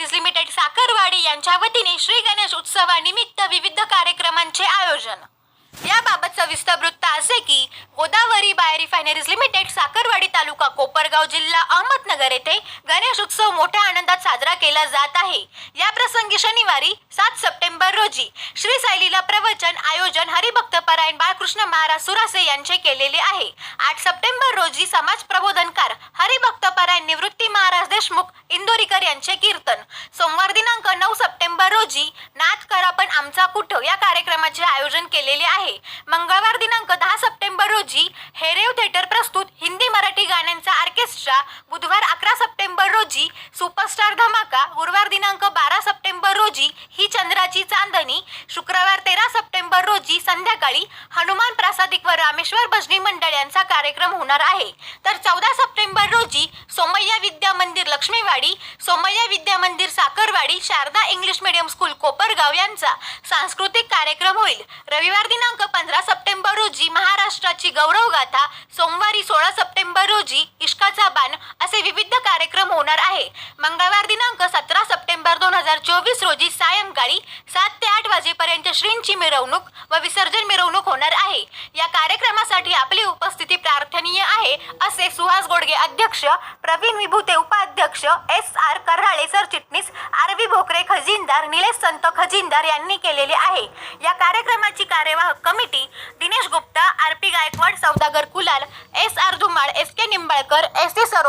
Industries limited Sakharwadi यांच्या वतीने श्री गणेश उत्सवानिमित्त विविध कार्यक्रमांचे आयोजन. याबाबत सविस्तर वृत्त असे की Godavari bio refineries limited Sakharwadi taluka Kopargaon जिल्हा अहमदनगर येथे गणेश उत्सव मोठ्या आनंदात साजरा केला जात आहे. या प्रसंगी शनिवारी सात सप्टेंबर रोजी श्री सायलीला प्रवचन आयोजन हरिभक्त परायण बाळकृष्ण महाराज सुरासे यांचे केलेले आहे. आठ सप्टेंबर रोजी समाज प्रबोधनकार हरिभक्त परायण निवृत्ती महाराज देशमुख इंदोरीकर यांचे कीर्तन. सोमवार दिनांक नऊ सप्टेंबर रोजी नाथ करा पण आमचा कुठं या कार्यक्रमाचे आयोजन केलेले आहे. मंगळवार दिनांक दहा अकरा सप्टेंबर रोजी सुपरस्टार धमाका गुरुवार दिनांक बारा सप्टेंबर रोजी ही चंद्राची चांदणी शुक्रवार तेरा सप्टेंबर रोजी संध्याकाळी हनुमान प्रासादिक व रामेश्वर भजनी मंडळ यांचा कार्यक्रम होणार आहे. तर चौदा सप्टेंबर रोजी सोमय्या विद्या मंदिर Laxmiwadi Somaiya Vidya Mandir Sakharwadi Sharada English medium school Kopargaon यांचा सांस्कृतिक कार्यक्रम होईल. रविवार दिनांक पंधरा सप्टेंबर रोजी महाराष्ट्राची गौरव गाथा सोमवारी सोळा सप्टेंबर रोजी इश्काचा बाण असे विविध कार्यक्रम होणार आहे. मंगळवार दिनांक सतरा सप्टेंबर दोन हजार चोवीस रोजी सायंकाळी सात ते आठ वाजेपर्यंत श्रींची मिरवणूक व विसर्जन मिरवणूक होणार आहे. या कार्यक्रमासाठी आपली उपस्थिती प्रार्थनीय आहे असे सुहास गोडगे अध्यक्ष प्रवीण विभूते उपाध्यक्ष एस आर कराळे सरचिटणीस आर व्ही भोकरे खजिनदार निलेश संत खजिनदार यांनी केलेले आहे. या कार्यक्रमाची कार्यवाहक committee Dinesh Gupta R P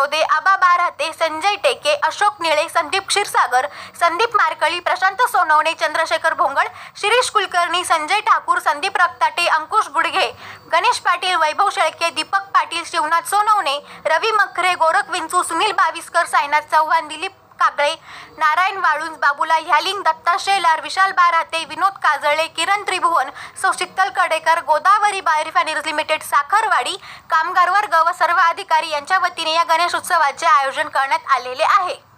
Sarode Aba Barate Sanjay Teke Ashok Nile Sandeep Kshirsagar Sandeep मारकळी Prashant Sonawane Chandrashekhar भोंगळ शिरीष कुलकर्णी संजय ठाकूर संदीप रक्ताटे अंकुश गुडघे गणेश पाटील वैभव शेळके दीपक पाटील शिवनाथ सोनवणे रवी मखरे गोरख विंचू सुनील बाविस्कर साईनाथ चव्हाण दिलीप कागळे नारायण वाळुंज बाबुला ह्यालिंग दत्ता शेलार विशाल बाराते विनोद काजळे किरण त्रिभुवन सौ शीतल कडेकर गोदावरी बायोरिफायनरीज लिमिटेड साखरवाडी कामगार वर्ग व सर्व अधिकारी यांच्या वतीने या गणेश उत्सवाचे आयोजन करण्यात आलेले आहे.